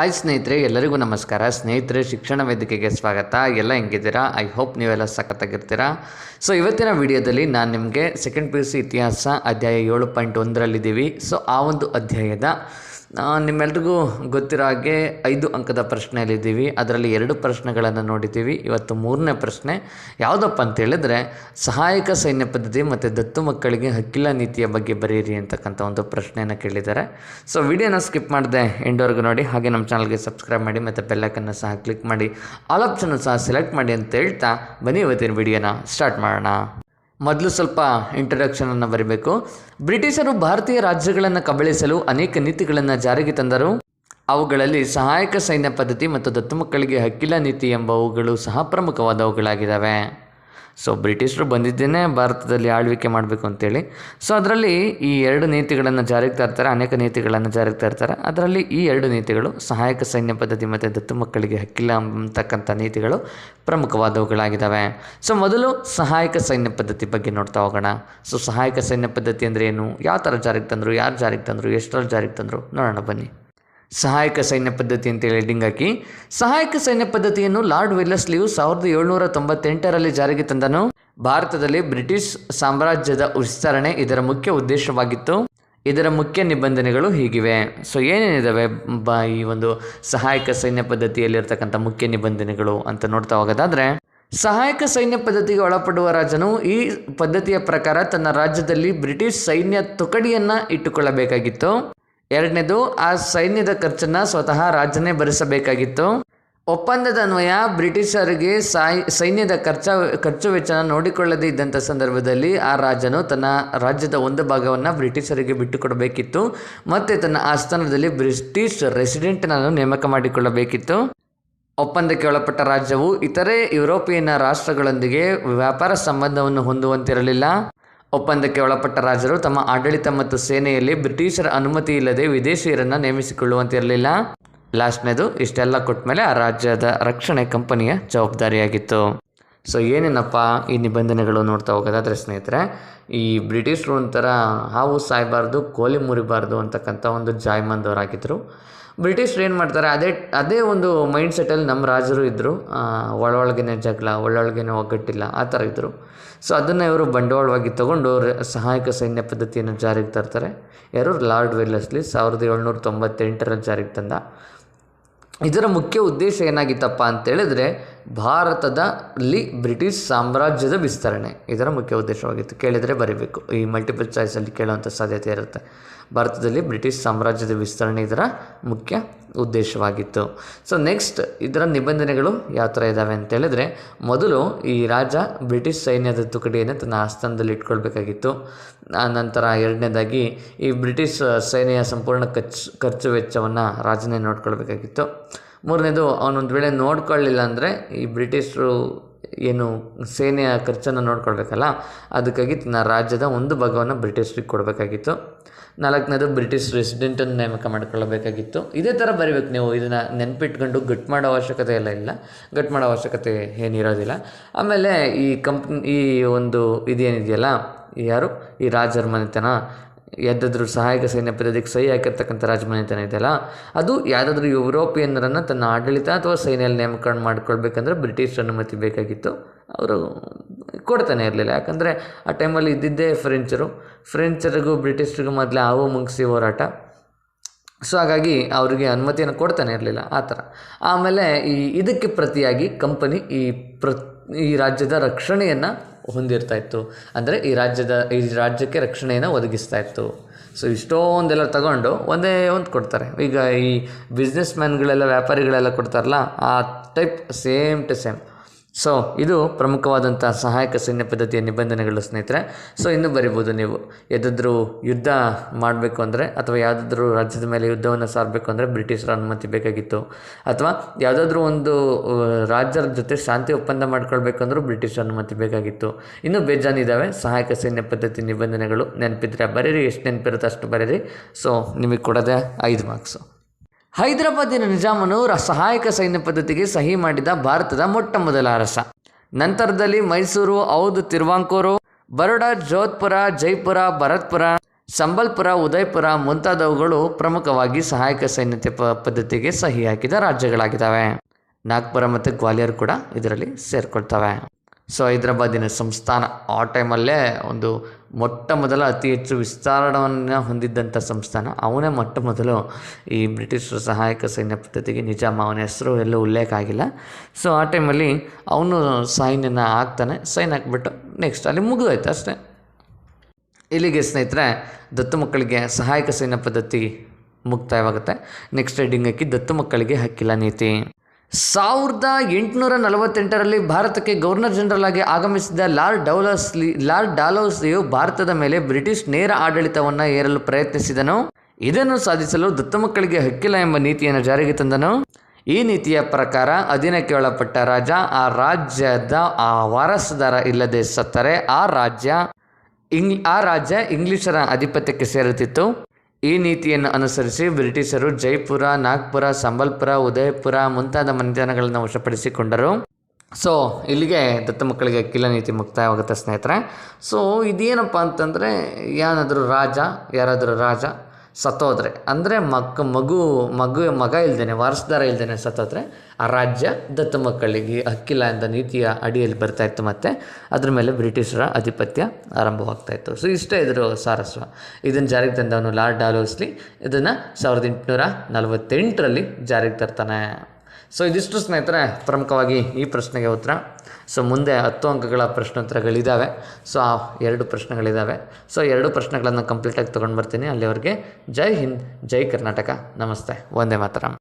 Hi ಸ್ನೇಹಿತರೆ, ಎಲ್ಲರಿಗೂ ನಮಸ್ಕಾರ. ಸ್ನೇಹಿತರೆ, ಶಿಕ್ಷಣ ವೇದಿಕೆಗೆ ಸ್ವಾಗತ. ಎಲ್ಲ ಹೆಂಗಿದ್ದೀರಾ? ಐ ಹೋಪ್ ನೀವೆಲ್ಲ ಸಖತ್ತಾಗಿರ್ತೀರಾ? ಸೊ ಇವತ್ತಿನ ವಿಡಿಯೋದಲ್ಲಿ ನಾನು ನಿಮಗೆ ಸೆಕೆಂಡ್ ಪಿ ಯು ಸಿ ಇತಿಹಾಸ ಅಧ್ಯಾಯ ಏಳು ಪಾಯಿಂಟ್ ಒಂದರಲ್ಲಿದ್ದೀವಿ. ಸೊ ಆ ಒಂದು ಅಧ್ಯಾಯದ ನಿಮ್ಮೆಲ್ರಿಗೂ ಗೊತ್ತಿರೋ ಹಾಗೆ ಐದು ಅಂಕದ ಪ್ರಶ್ನೆಯಲ್ಲಿದ್ದೀವಿ. ಅದರಲ್ಲಿ ಎರಡು ಪ್ರಶ್ನೆಗಳನ್ನು ನೋಡಿದ್ದೀವಿ. ಇವತ್ತು ಮೂರನೇ ಪ್ರಶ್ನೆ, ಯಾವುದಪ್ಪ ಅಂತ ಹೇಳಿದ್ರೆ, ಸಹಾಯಕ ಸೈನ್ಯ ಪದ್ಧತಿ ಮತ್ತು ದತ್ತು ಮಕ್ಕಳಿಗೆ ಹಕ್ಕಿಲ ನೀತಿಯ ಬಗ್ಗೆ ಬರೆಯಿರಿ ಅಂತಕ್ಕಂಥ ಒಂದು ಪ್ರಶ್ನೆಯನ್ನು ಕೇಳಿದ್ದಾರೆ. ಸೊ ವಿಡಿಯೋನ ಸ್ಕಿಪ್ ಮಾಡಿದೆ ಎಂಡ್ವರೆಗೂ ನೋಡಿ. ಹಾಗೆ ನಮ್ಮ ಚಾನಲ್ಗೆ ಸಬ್ಸ್ಕ್ರೈಬ್ ಮಾಡಿ ಮತ್ತು ಬೆಲ್ಲೈಕನ್ನು ಸಹ ಕ್ಲಿಕ್ ಮಾಡಿ. ಆಲ್ ಆಪ್ಷನ್ನು ಸಹ ಸೆಲೆಕ್ಟ್ ಮಾಡಿ ಅಂತ ಹೇಳ್ತಾ ಬನ್ನಿ ಇವತ್ತಿನ ವಿಡಿಯೋನ. ಸ್ಟಾರ್ಟ್ ಮಾಡೋಣ. ಮೊದಲು ಸ್ವಲ್ಪ ಇಂಟ್ರಡಕ್ಷನನ್ನು ಬರೀಬೇಕು. ಬ್ರಿಟಿಷರು ಭಾರತೀಯ ರಾಜ್ಯಗಳನ್ನು ಕಬಳಿಸಲು ಅನೇಕ ನೀತಿಗಳನ್ನು ಜಾರಿಗೆ ತಂದರು. ಅವುಗಳಲ್ಲಿ ಸಹಾಯಕ ಸೈನ್ಯ ಪದ್ಧತಿ ಮತ್ತು ದತ್ತು ಮಕ್ಕಳಿಗೆ ಹಕ್ಕಿಲ ನೀತಿ ಎಂಬವುಗಳು ಸಹ ಪ್ರಮುಖವಾದವುಗಳಾಗಿದ್ದಾವೆ. ಸೊ ಬ್ರಿಟಿಷರು ಬಂದಿದ್ದೇನೆ, ಭಾರತದಲ್ಲಿ ಆಳ್ವಿಕೆ ಮಾಡಬೇಕು ಅಂತೇಳಿ. ಸೊ ಅದರಲ್ಲಿ ಈ ಎರಡು ನೀತಿಗಳನ್ನು ಜಾರಿಗೆ ತರ್ತಾರೆ ಅನೇಕ ನೀತಿಗಳನ್ನು ಜಾರಿಗೆ ತರ್ತಾರೆ ಅದರಲ್ಲಿ ಈ ಎರಡು ನೀತಿಗಳು ಸಹಾಯಕ ಸೈನ್ಯ ಪದ್ಧತಿ ಮತ್ತು ದತ್ತು ಮಕ್ಕಳಿಗೆ ಹಕ್ಕಿಲ್ಲ ಅಂತಕ್ಕಂಥ ನೀತಿಗಳು ಪ್ರಮುಖವಾದವುಗಳಾಗಿದ್ದಾವೆ. ಸೊ ಮೊದಲು ಸಹಾಯಕ ಸೈನ್ಯ ಪದ್ಧತಿ ಬಗ್ಗೆ ನೋಡ್ತಾ ಹೋಗೋಣ. ಸೊ ಸಹಾಯಕ ಸೈನ್ಯ ಪದ್ಧತಿ ಅಂದರೆ ಏನು? ಯಾವ ಥರ ಜಾರಿಗೆ ತಂದರು? ಯಾರು ಜಾರಿಗೆ ತಂದರು? ಎಷ್ಟರಲ್ಲಿ ಜಾರಿಗೆ ತಂದರು? ನೋಡೋಣ ಬನ್ನಿ. ಸಹಾಯಕ ಸೈನ್ಯ ಪದ್ಧತಿ ಅಂತೇಳಿ ಹೆಡ್ಡಿಂಗ್ ಹಾಕಿ. ಸಹಾಯಕ ಸೈನ್ಯ ಪದ್ಧತಿಯನ್ನು ಲಾರ್ಡ್ ವಿಲ್ಲಸ್ಲಿಯು ಸಾವಿರದ ಏಳ್ನೂರ ತೊಂಬತ್ತೆಂಟರಲ್ಲಿ ಜಾರಿಗೆ ತಂದನು. ಭಾರತದಲ್ಲಿ ಬ್ರಿಟಿಷ್ ಸಾಮ್ರಾಜ್ಯದ ವಿಸ್ತರಣೆ ಇದರ ಮುಖ್ಯ ಉದ್ದೇಶವಾಗಿತ್ತು. ಇದರ ಮುಖ್ಯ ನಿಬಂಧನೆಗಳು ಹೀಗಿವೆ. ಸೊ ಏನೇನಿದ್ದಾವೆ ಬ, ಈ ಒಂದು ಸಹಾಯಕ ಸೈನ್ಯ ಪದ್ಧತಿಯಲ್ಲಿರ್ತಕ್ಕಂಥ ಮುಖ್ಯ ನಿಬಂಧನೆಗಳು ಅಂತ ನೋಡ್ತಾ ಹೋಗೋದಾದರೆ, ಸಹಾಯಕ ಸೈನ್ಯ ಪದ್ಧತಿಗೆ ಒಳಪಡುವ ರಾಜನು ಈ ಪದ್ಧತಿಯ ಪ್ರಕಾರ ತನ್ನ ರಾಜ್ಯದಲ್ಲಿ ಬ್ರಿಟಿಷ್ ಸೈನ್ಯ ತುಕಡಿಯನ್ನು ಇಟ್ಟುಕೊಳ್ಳಬೇಕಾಗಿತ್ತು. ಎರಡನೇದು, ಆ ಸೈನ್ಯದ ಖರ್ಚನ್ನು ಸ್ವತಃ ರಾಜನೇ ಭರಿಸಬೇಕಾಗಿತ್ತು. ಒಪ್ಪಂದದ ಅನ್ವಯ ಬ್ರಿಟಿಷರಿಗೆ ಸಾಯ್, ಸೈನ್ಯದ ಖರ್ಚ, ಖರ್ಚು ವೆಚ್ಚನ ನೋಡಿಕೊಳ್ಳದೇ ಇದ್ದಂಥ ಸಂದರ್ಭದಲ್ಲಿ ಆ ರಾಜನು ತನ್ನ ರಾಜ್ಯದ ಒಂದು ಭಾಗವನ್ನು ಬ್ರಿಟಿಷರಿಗೆ ಬಿಟ್ಟುಕೊಡಬೇಕಿತ್ತು. ಮತ್ತು ತನ್ನ ಆಸ್ಥಾನದಲ್ಲಿ ಬ್ರಿಟಿಷ್ ರೆಸಿಡೆಂಟ್ನನ್ನು ನೇಮಕ ಮಾಡಿಕೊಳ್ಳಬೇಕಿತ್ತು. ಒಪ್ಪಂದಕ್ಕೆ ಒಳಪಟ್ಟ ರಾಜ್ಯವು ಇತರೆ ಯುರೋಪಿಯನ್ ರಾಷ್ಟ್ರಗಳೊಂದಿಗೆ ವ್ಯಾಪಾರ ಸಂಬಂಧವನ್ನು ಹೊಂದುವಂತಿರಲಿಲ್ಲ. ಒಪ್ಪಂದಕ್ಕೆ ಒಳಪಟ್ಟ ರಾಜರು ತಮ್ಮ ಆಡಳಿತ ಮತ್ತು ಸೇನೆಯಲ್ಲಿ ಬ್ರಿಟಿಷರ ಅನುಮತಿ ಇಲ್ಲದೆ ವಿದೇಶಿಯರನ್ನು ನೇಮಿಸಿಕೊಳ್ಳುವಂತಿರಲಿಲ್ಲ. ಲಾಸ್ಟ್ನೇದು, ಇಷ್ಟೆಲ್ಲ ಕೊಟ್ಟ ಆ ರಾಜ್ಯದ ರಕ್ಷಣೆ ಕಂಪನಿಯ ಜವಾಬ್ದಾರಿಯಾಗಿತ್ತು. ಸೊ, ಏನೇನಪ್ಪ ಈ ನಿಬಂಧನೆಗಳು ನೋಡ್ತಾ ಹೋಗೋದಾದರೆ ಸ್ನೇಹಿತರೆ, ಈ ಬ್ರಿಟಿಷರು ಒಂಥರ ಹಾವು ಸಾಯಬಾರ್ದು, ಕೋಲಿ ಮುರಿಬಾರ್ದು ಅಂತಕ್ಕಂಥ ಒಂದು ಜಾಯ್ಮಂದವರಾಗಿದ್ದರು ಬ್ರಿಟಿಷ್ರು ಏನು ಮಾಡ್ತಾರೆ, ಅದೇ ಅದೇ ಒಂದು ಮೈಂಡ್ ಸೆಟ್ಟಲ್ಲಿ ನಮ್ಮ ರಾಜರು ಇದ್ದರು ಒಳೊಳಗೇನೆ ಜಗಳ, ಒಳೊಳಗೇನೆ ಒಗ್ಗಟ್ಟಿಲ್ಲ, ಆ ಥರ ಇದ್ದರು ಸೊ ಅದನ್ನು ಇವರು ಬಂಡವಾಳವಾಗಿ ತಗೊಂಡು ಸಹಾಯಕ ಸೈನ್ಯ ಪದ್ಧತಿಯನ್ನು ಜಾರಿಗೆ ತರ್ತಾರೆ. ಯಾರು ಲಾರ್ಡ್ ವೆಲ್ಲಸ್ಲಿ ಸಾವಿರದ ಏಳ್ನೂರ ತೊಂಬತ್ತೆಂಟರಲ್ಲಿ ಜಾರಿಗೆ ತಂದ. ಇದರ ಮುಖ್ಯ ಉದ್ದೇಶ ಏನಾಗಿತ್ತಪ್ಪ ಅಂತೇಳಿದ್ರೆ ಭಾರತದಲ್ಲಿ ಬ್ರಿಟಿಷ್ ಸಾಮ್ರಾಜ್ಯದ ವಿಸ್ತರಣೆ. ಇದರ ಮುಖ್ಯ ಉದ್ದೇಶವಾಗಿತ್ತು. ಕೇಳಿದರೆ ಬರೀಬೇಕು. ಈ ಮಲ್ಟಿಪಲ್ ಚಾಯ್ಸಲ್ಲಿ ಕೇಳುವಂಥ ಸಾಧ್ಯತೆ ಇರುತ್ತೆ. ಭಾರತದಲ್ಲಿ ಬ್ರಿಟಿಷ್ ಸಾಮ್ರಾಜ್ಯದ ವಿಸ್ತರಣೆ ಇದರ ಮುಖ್ಯ ಉದ್ದೇಶವಾಗಿತ್ತು. ಸೊ ನೆಕ್ಸ್ಟ್ ಇದರ ನಿಬಂಧನೆಗಳು ಯಾವ ಥರ ಇದ್ದಾವೆ ಅಂತ ಹೇಳಿದ್ರೆ, ಮೊದಲು ಈ ರಾಜ ಬ್ರಿಟಿಷ್ ಸೈನ್ಯದ ತುಕಡಿಯನ್ನು ತನ್ನ ಆಸ್ಥಾನದಲ್ಲಿ ಇಟ್ಕೊಳ್ಬೇಕಾಗಿತ್ತು. ನಂತರ ಎರಡನೇದಾಗಿ ಈ ಬ್ರಿಟಿಷ್ ಸೈನ್ಯ ಸಂಪೂರ್ಣ ಖರ್ಚು ಖರ್ಚು ವೆಚ್ಚವನ್ನು ರಾಜನೇ ನೋಡ್ಕೊಳ್ಬೇಕಾಗಿತ್ತು. ಮೂರನೇದು, ಅವನೊಂದು ವೇಳೆ ನೋಡ್ಕೊಳ್ಳಿಲ್ಲ ಅಂದರೆ ಈ ಬ್ರಿಟಿಷರು ಏನು ಸೇನೆಯ ಖರ್ಚನ್ನು ನೋಡ್ಕೊಳ್ಬೇಕಲ್ಲ, ಅದಕ್ಕಾಗಿ ತನ್ನ ರಾಜ್ಯದ ಒಂದು ಭಾಗವನ್ನು ಬ್ರಿಟಿಷರಿಗೆ ಕೊಡಬೇಕಾಗಿತ್ತು. ನಾಲ್ಕನೇದು, ಬ್ರಿಟಿಷ್ ರೆಸಿಡೆಂಟನ್ನು ನೇಮಕ ಮಾಡಿಕೊಳ್ಳಬೇಕಾಗಿತ್ತು. ಇದೇ ಥರ ಬರೀಬೇಕು ನೀವು, ಇದನ್ನು ನೆನಪಿಟ್ಕೊಂಡು ಗಟ್ ಮಾಡೋ ಅವಶ್ಯಕತೆ ಎಲ್ಲ ಇಲ್ಲ. ಗಟ್ ಮಾಡೋ ಅವಶ್ಯಕತೆ ಏನಿರೋದಿಲ್ಲ. ಆಮೇಲೆ ಈ ಕಂಪ್ನಿ ಈ ಒಂದು ಇದೇನಿದೆಯಲ್ಲ, ಯಾರು? ಈ ರಾಜರ ಮನೆತನ ಯಾವುದಾದ್ರೂ ಸಹಾಯಕ ಸೈನ್ಯ ಪದ್ಧತಿಗೆ ಸಹಿ ಹಾಕಿರ್ತಕ್ಕಂಥ ರಾಜಮನೆತನ ಇದೆಯಲ್ಲ? ಅದು ಯಾವುದಾದ್ರೂ ಯುರೋಪಿಯನ್ನರನ್ನು ತನ್ನ ಆಡಳಿತ ಅಥವಾ ಸೈನ್ಯಲ್ಲಿ ನೇಮಕ ಮಾಡ್ಕೊಳ್ಬೇಕಂದ್ರೆ ಬ್ರಿಟಿಷ್ ಅನುಮತಿ ಬೇಕಾಗಿತ್ತು. ಅವರು ಕೊಡ್ತಾನೆ ಇರಲಿಲ್ಲ. ಯಾಕಂದರೆ ಆ ಟೈಮಲ್ಲಿ ಇದ್ದಿದ್ದೇ ಫ್ರೆಂಚರು. ಫ್ರೆಂಚರಿಗೂ ಬ್ರಿಟಿಷರಿಗೂ ಮೊದಲೇ ಹಾವು ಮುಗಿಸಿ ಹೋರಾಟ. ಸೊ ಹಾಗಾಗಿ ಅವರಿಗೆ ಅನುಮತಿಯನ್ನು ಕೊಡ್ತಾನೆ ಇರಲಿಲ್ಲ. ಆ ಥರ. ಆಮೇಲೆ ಈ ಇದಕ್ಕೆ ಪ್ರತಿಯಾಗಿ ಕಂಪನಿ ಈ ಪ್ರ ಈ ರಾಜ್ಯದ ರಕ್ಷಣೆಯನ್ನು ಹೊಂದಿರ್ತಾ ಇತ್ತು ಅಂದರೆ ಈ ರಾಜ್ಯದ, ಈ ರಾಜ್ಯಕ್ಕೆ ರಕ್ಷಣೆಯನ್ನು ಒದಗಿಸ್ತಾ ಇತ್ತು ಸೊ ಇಷ್ಟೊಂದೆಲ್ಲ ತಗೊಂಡು ಒಂದೇ ಒಂದು ಕೊಡ್ತಾರೆ. ಈಗ ಈ ಬಿಸ್ನೆಸ್ ಮ್ಯಾನ್ಗಳೆಲ್ಲ ವ್ಯಾಪಾರಿಗಳೆಲ್ಲ ಕೊಡ್ತಾರಲ್ಲ, ಆ type same to same so ಇದು ಪ್ರಮುಖವಾದಂಥ ಸಹಾಯಕ ಸೈನ್ಯ ಪದ್ಧತಿಯ ನಿಬಂಧನೆಗಳು ಸ್ನೇಹಿತರೆ. ಸೊ ಇನ್ನೂ ಬರಿಬೋದು ನೀವು. ಯಾವುದಾದ್ರೂ ಯುದ್ಧ ಮಾಡಬೇಕು ಅಂದರೆ, ಅಥವಾ ಯಾವುದಾದ್ರೂ ರಾಜ್ಯದ ಮೇಲೆ ಯುದ್ಧವನ್ನು ಸಾರಬೇಕು ಅಂದರೆ ಬ್ರಿಟಿಷರ ಅನುಮತಿ ಬೇಕಾಗಿತ್ತು. ಅಥವಾ ಯಾವುದಾದ್ರೂ ಒಂದು ರಾಜ್ಯರ ಜೊತೆ ಶಾಂತಿ ಒಪ್ಪಂದ ಮಾಡ್ಕೊಳ್ಬೇಕಂದ್ರೂ ಬ್ರಿಟಿಷರ ಅನುಮತಿ ಬೇಕಾಗಿತ್ತು. ಇನ್ನೂ ಬೇಜಾನಿದ್ದಾವೆ ಸಹಾಯಕ ಸೈನ್ಯ ಪದ್ಧತಿ ನಿಬಂಧನೆಗಳು ನೆನಪಿದ್ರೆ ಬರೀರಿ. ಎಷ್ಟು ನೆನಪಿರುತ್ತೆ ಅಷ್ಟು ಬರೀರಿ. ಸೊ ನಿಮಗೆ ಕೊಡೋದೇ ಐದು ಮಾರ್ಕ್ಸು. ಹೈದರಾಬಾದಿನ ನಿಜಾಮನು ಸಹಾಯಕ ಸೈನ್ಯ ಪದ್ಧತಿಗೆ ಸಹಿ ಮಾಡಿದ ಭಾರತದ ಮೊಟ್ಟ ಮೊದಲ ಅರಸ. ನಂತರದಲ್ಲಿ ಮೈಸೂರು ಔದ್ ತಿರುವಾಂಕೂರು, ಬರೋಡಾ, ಜೋಧ್ಪುರ, ಜೈಪುರ, ಭರತ್ಪುರ, ಸಂಬಲ್ಪುರ, ಉದಯಪುರ ಮುಂತಾದವುಗಳು ಪ್ರಮುಖವಾಗಿ ಸಹಾಯಕ ಸೈನ್ಯತೆ ಪ ಪದ್ಧತಿಗೆ ಸಹಿ ಹಾಕಿದ ರಾಜ್ಯಗಳಾಗಿದ್ದಾವೆ. ನಾಗ್ಪುರ ಮತ್ತು ಗ್ವಾಲಿಯರ್ ಕೂಡ ಇದರಲ್ಲಿ ಸೇರ್ಕೊಳ್ತವೆ. ಸೊ ಹೈದ್ರಾಬಾದಿನ ಸಂಸ್ಥಾನ ಆ ಟೈಮಲ್ಲೇ ಒಂದು ಮೊಟ್ಟ ಮೊದಲ ಅತಿ ಹೆಚ್ಚು ವಿಸ್ತಾರಣವನ್ನು ಹೊಂದಿದ್ದಂಥ ಸಂಸ್ಥಾನ. ಅವನೇ ಮೊಟ್ಟ ಮೊದಲು ಈ ಬ್ರಿಟಿಷರ ಸಹಾಯಕ ಸೈನ್ಯ ಪದ್ಧತಿಗೆ ನಿಜಾಮ ಅವನ ಹೆಸರು ಎಲ್ಲೂ ಉಲ್ಲೇಖ ಆಗಿಲ್ಲ. ಸೊ ಆ ಟೈಮಲ್ಲಿ ಅವನು ಸೈನ್ಯನ ಹಾಕ್ತಾನೆ ಸೈನ್ ಹಾಕ್ಬಿಟ್ಟು ನೆಕ್ಸ್ಟ್ ಅಲ್ಲಿ ಮುಗಿದೋಯ್ತು ಅಷ್ಟೇ. ಇಲ್ಲಿಗೆ ಸ್ನೇಹಿತರೆ, ದತ್ತು ಮಕ್ಕಳಿಗೆ ಸಹಾಯಕ ಸೈನ್ಯ ಪದ್ಧತಿ ಮುಕ್ತಾಯವಾಗುತ್ತೆ. ನೆಕ್ಸ್ಟ್ ಹೆಡ್ಡಿಂಗ್ ಹಾಕಿ ದತ್ತು ಮಕ್ಕಳಿಗೆ ಹಕ್ಕಿಲ್ಲ ನೀತಿ. ಸಾವಿರದ ಎಂಟುನೂರ ನಲವತ್ತೆಂಟರಲ್ಲಿ ಭಾರತಕ್ಕೆ ಗವರ್ನರ್ ಜನರಲ್ ಆಗಿ ಆಗಮಿಸಿದ ಲಾರ್ಡ್ ಡೌಲಸ್ಲಿ ಲಾರ್ಡ್ ಡಾಲೌಸಿಯು ಭಾರತದ ಮೇಲೆ ಬ್ರಿಟಿಷ್ ನೇರ ಆಡಳಿತವನ್ನು ಏರಲು ಪ್ರಯತ್ನಿಸಿದನು. ಇದನ್ನು ಸಾಧಿಸಲು ದತ್ತಮಕ್ಕಳಿಗೆ ಹಕ್ಕಿಲ್ಲ ಎಂಬ ನೀತಿಯನ್ನು ಜಾರಿಗೆ ತಂದನು. ಈ ನೀತಿಯ ಪ್ರಕಾರ ಅಧೀನಕ್ಕೆ ಒಳಪಟ್ಟ ರಾಜ, ಆ ರಾಜ್ಯದ, ಆ ವಾರಸುದಾರ ಇಲ್ಲದೆ ಸತ್ತರೆ. ಆ ರಾಜ್ಯ, ಇಂಗ್, ಆ ರಾಜ್ಯ ಇಂಗ್ಲಿಷರ ಆಧಿಪತ್ಯಕ್ಕೆ ಸೇರುತ್ತಿತ್ತು. ಈ ನೀತಿಯನ್ನು ಅನುಸರಿಸಿ ಬ್ರಿಟಿಷರು ಜೈಪುರ, ನಾಗ್ಪುರ, ಸಂಬಲ್ಪುರ, ಉದಯಪುರ ಮುಂತಾದ ಮನೆತನಗಳನ್ನು ವಶಪಡಿಸಿಕೊಂಡರು. ಸೊ ಇಲ್ಲಿಗೆ ದತ್ತ ಮಕ್ಕಳಿಗೆ ಕಿಲ ನೀತಿ ಮುಕ್ತಾಯವಾಗುತ್ತೆ ಸ್ನೇಹಿತರೆ. ಸೊ ಇದೇನಪ್ಪ ಅಂತಂದರೆ ಯಾರಾದರೂ ರಾಜ ಯಾರಾದರೂ ರಾಜ ಸತ್ತೋದ್ರೆ. ಅಂದರೆ ಮಕ್ಕ ಮಗು ಮಗು, ಮಗ ಇಲ್ದೇನೆ, ವಾರಸ್ದಾರ ಇಲ್ದೇನೆ ಸತ್ತೋದ್ರೆ, ಆ ರಾಜ್ಯ ದತ್ತ ಮಕ್ಕಳಿಗೆ ಹಕ್ಕಿಲ್ಲ ಎಂಬ ನೀತಿಯ ಅಡಿಯಲ್ಲಿ ಬರ್ತಾ ಇತ್ತು ಮತ್ತು, ಅದ್ರ ಮೇಲೆ ಬ್ರಿಟಿಷರ ಆಧಿಪತ್ಯ ಆರಂಭವಾಗ್ತಾ ಇತ್ತು. ಸೊ ಇಷ್ಟೇ ಇದ್ರು ಸಾರಸ್ವ. ಇದನ್ನು ಜಾರಿಗೆ ತಂದವನು ಲಾರ್ಡ್ ಡಾಲೋಸ್ಲಿ. ಇದನ್ನು ಸಾವಿರದ ಎಂಟುನೂರ ನಲವತ್ತೆಂಟರಲ್ಲಿ ಜಾರಿಗೆ ತರ್ತಾನೆ. ಸೊ ಇದಿಷ್ಟು ಸ್ನೇಹಿತರೆ ಪ್ರಮುಖವಾಗಿ ಈ ಪ್ರಶ್ನೆಗೆ ಉತ್ತರ. ಸೊ ಮುಂದೆ ಹತ್ತು ಅಂಕಗಳ ಪ್ರಶ್ನೋತ್ತರಗಳಿದ್ದಾವೆ ಸೊ ಆ ಎರಡು ಪ್ರಶ್ನೆಗಳಿದ್ದಾವೆ ಸೊ ಎರಡು ಪ್ರಶ್ನೆಗಳನ್ನು ಕಂಪ್ಲೀಟಾಗಿ ತೊಗೊಂಡು ಬರ್ತೀನಿ. ಅಲ್ಲಿವರೆಗೆ ಜೈ ಹಿಂದ್, ಜೈ ಕರ್ನಾಟಕ. ನಮಸ್ತೆ. ಒಂದೇ ಮಾತರಂ.